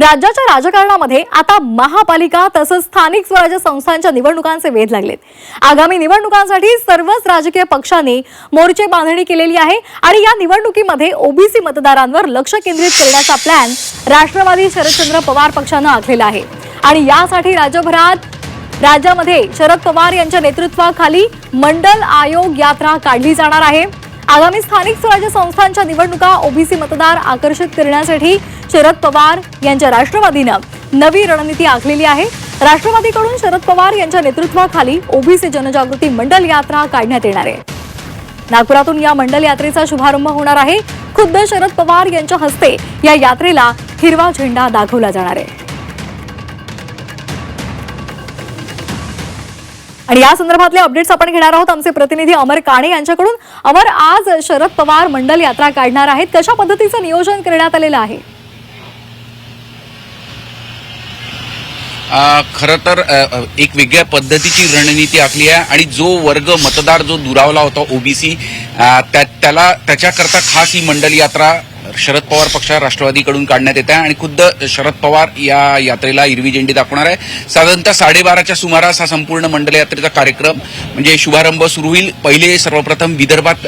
राज्याच्या राजकारणामध्ये आता महापालिका तसंच स्थानिक स्वराज्य संस्थांच्या निवडणुकांचे वेध लागलेत. आगामी निवडणुकांसाठी सर्वच राजकीय पक्षांनी मोर्चे बांधणी केलेली आहे आणि या निवडणुकीमध्ये ओबीसी मतदारांवर लक्ष केंद्रित करण्याचा प्लॅन राष्ट्रवादी शरदचंद्र पवार पक्षानं आखलेला आहे. आणि यासाठी राज्यभरात राज्यामध्ये शरद पवार यांच्या नेतृत्वाखाली मंडल आयोग यात्रा काढली जाणार आहे. आगामी स्थानिक स्वराज्य संस्थांच्या निवडणुका ओबीसी मतदार आकर्षित करण्यासाठी शरद पवार यांच्या राष्ट्रवादीनं नवी रणनीती आखलेली आहे. राष्ट्रवादीकडून शरद पवार यांच्या नेतृत्वाखाली ओबीसी जनजागृती मंडल यात्रा काढण्यात येणार आहे. नागपुरातून या मंडल यात्रेचा शुभारंभ होणार आहे. खुद्द शरद पवार यांच्या हस्ते या यात्रेला हिरवा झेंडा दाखवला जाणार आहे. आणि या संदर्भातले अपडेट्स आपण घेणार आहोत. आमचे प्रतिनिधी अमर काणे यांच्याकडून. अमर आज शरद पवार मंडल यात्रा काढणार आहेत. कशा पद्धतीचं नियोजन करण्यात आलेलं आहे? खरं तर एक वेगळ्या पद्धतीची रणनीती आखली आहे आणि जो वर्ग मतदार जो दुरावला होता ओबीसी त्याला त्याच्याकरता खास ही मंडल यात्रा शरद पवार पक्ष राष्ट्रवादीकडून काढण्यात येत आहे आणि खुद्द शरद पवार या यात्रेला हिरवी झेंडी दाखवणार आहे. साधारणतः साडेबाराच्या सुमारास हा संपूर्ण मंडल यात्रेचा कार्यक्रम म्हणजे शुभारंभ सुरू होईल. पहिले सर्वप्रथम विदर्भात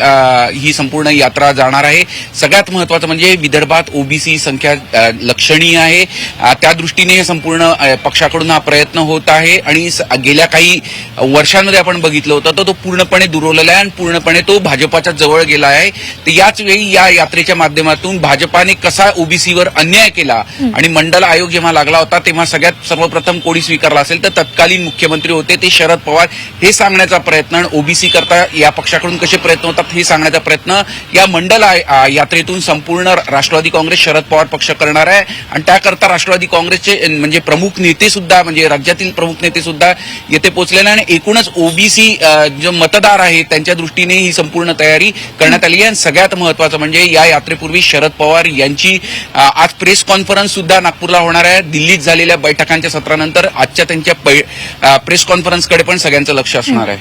ही संपूर्ण यात्रा जाणार आहे. सगळ्यात महत्वाचं म्हणजे विदर्भात ओबीसी संख्या लक्षणीय आहे. त्या दृष्टीने हे संपूर्ण पक्षाकडून हा प्रयत्न होत आहे. आणि स- गेल्या काही वर्षांमध्ये आपण बघितलं होतं तर तो पूर्णपणे दुरवलेला आहे आणि पूर्णपणे तो भाजपाच्या जवळ गेला आहे. तर याच वेळी या यात्रेच्या माध्यमातून भाजपाने कसा ओबीसीवर अन्याय केला आणि मंडल आयोग जेव्हा लागला होता तेव्हा सगळ्यात सर्वप्रथम कोणी स्वीकारला असेल तर तत्कालीन मुख्यमंत्री होते ते शरद पवार. हे सांगण्याचा प्रयत्न आणि ओबीसी करता या पक्षाकडून कसे प्रयत्न होतात हे सांगण्याचा प्रयत्न या मंडल यात्रेतून संपूर्ण राष्ट्रवादी काँग्रेस शरद पवार पक्ष करणार आहे. आणि त्याकरता राष्ट्रवादी काँग्रेसचे म्हणजे प्रमुख नेते सुद्धा म्हणजे राज्यातील प्रमुख नेते सुद्धा येथे पोहोचलेले आणि एकूणच ओबीसी जे मतदार आहेत त्यांच्या दृष्टीने ही संपूर्ण तयारी करण्यात आली आहे. आणि सगळ्यात महत्वाचं म्हणजे या यात्रेपूर्वी शरद पवार यांची आज प्रेस कॉन्फरन्स सुद्धा नागपूरला होणार आहे. दिल्लीत झालेल्या बैठकांच्या सत्रानंतर आजच्या त्यांच्या पै- प्रेस कॉन्फरन्सकडे पण सगळ्यांचं लक्ष असणार आहे.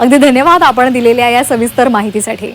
अगदी धन्यवाद आपण दिलेल्या या सविस्तर माहितीसाठी.